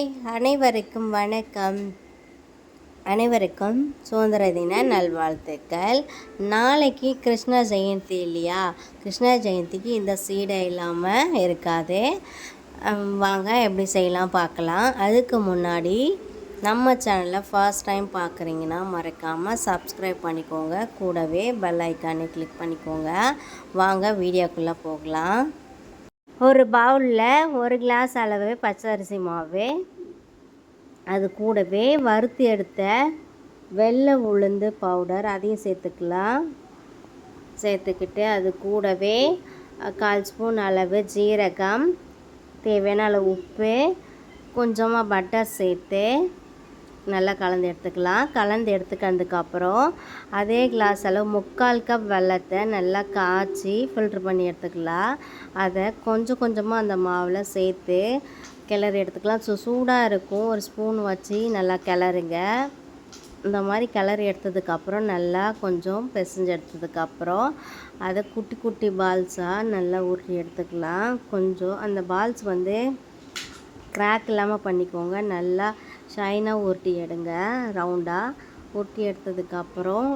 Hi அனைவருக்கும் வணக்கம். அனைவருக்கும் சுதந்திர தின நல்வாழ்த்துக்கள். நாளைக்கு கிருஷ்ண ஜெயந்தி இல்லையா? கிருஷ்ண ஜெயந்திக்கு இந்த சீடை இல்லாமல் இருக்காது. வாங்க எப்படி செய்யலாம் பார்க்கலாம். அதுக்கு முன்னாடி நம்ம சேனலை ஃபர்ஸ்ட் டைம் பார்க்குறீங்கன்னா மறக்காமல் சப்ஸ்கிரைப் பண்ணிக்கோங்க. கூடவே பெல் ஐக்கானை கிளிக் பண்ணிக்கோங்க. வாங்க வீடியோக்குள்ளே போகலாம். ஒரு பவுலில் ஒரு கிளாஸ் அளவு பச்சரிசி மாவு. அது கூடவே வறுத்து எடுத்த வெள்ளை உளுந்து பவுடர் அதையும் சேர்த்துக்கலாம். சேர்த்துக்கிட்டு அது கூடவே கால் ஸ்பூன் அளவு ஜீரகம் தேவையான அளவு உப்பு கொஞ்சமாக பட்டர் சேர்த்து நல்லா கலந்து எடுத்துக்கலாம். கலந்து எடுத்துக்கிறதுக்கப்புறம் அதே கிளாஸ் அளவு முக்கால் கப் வெள்ளத்தை நல்லா காய்ச்சி ஃபில்ட்ரு பண்ணி எடுத்துக்கலாம். அதை கொஞ்சம் கொஞ்சமாக அந்த மாவில் சேர்த்து கிளறி எடுத்துக்கலாம். ஸோ சூடாக இருக்கும். ஒரு ஸ்பூன் வச்சு நல்லா கிளறுங்க. இந்த மாதிரி கிளறி எடுத்ததுக்கப்புறம் நல்லா கொஞ்சம் பிசைஞ்சு எடுத்ததுக்கப்புறம் அதை குட்டி குட்டி பால்ஸாக நல்லா ஊற்றி எடுத்துக்கலாம். கொஞ்சம் அந்த பால்ஸ் வந்து கிராக் இல்லாமல் பண்ணிக்கோங்க. நல்லா ஷைனாக உருட்டி எடுங்க ரவுண்டாக உருட்டி எடுத்ததுக்கப்புறம்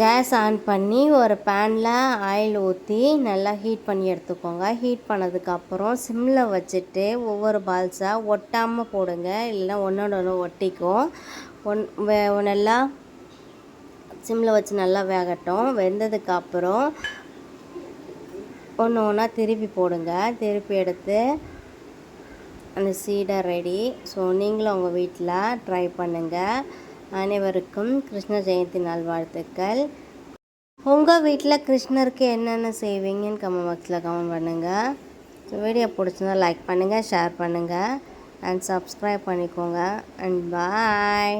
கேஸ் ஆன் பண்ணி ஒரு பேனில் ஆயில் ஊற்றி நல்லா ஹீட் பண்ணி எடுத்துக்கோங்க. ஹீட் பண்ணதுக்கப்புறம் சிம்மில் வச்சுட்டு ஒவ்வொரு பால்ஸாக ஒட்டாமல் போடுங்க. இல்லைன்னா ஒன்றோட ஒன்று ஒட்டிக்கும். ஒன் வே நல்லா சிம்மில் வச்சு நல்லா வேகட்டும். வெந்ததுக்கப்புறம் ஒன்று ஒன்றா திருப்பி போடுங்க. திருப்பி எடுத்து அந்த சீடை ரெடி ஸோ நீங்களும் உங்கள் வீட்டில் ட்ரை பண்ணுங்கள் அனைவருக்கும் கிருஷ்ண ஜெயந்தி நல்வாழ்த்துக்கள் உங்கள் வீட்டில் கிருஷ்ணருக்கு என்னென்ன செய்வீங்கன்னு கமெண்ட் பாக்ஸில் கமெண்ட் பண்ணுங்கள் ஸோ வீடியோ பிடிச்சிருந்தா லைக் பண்ணுங்கள் ஷேர் பண்ணுங்கள் அண்ட் சப்ஸ்கிரைப் பண்ணிக்கோங்க. And bye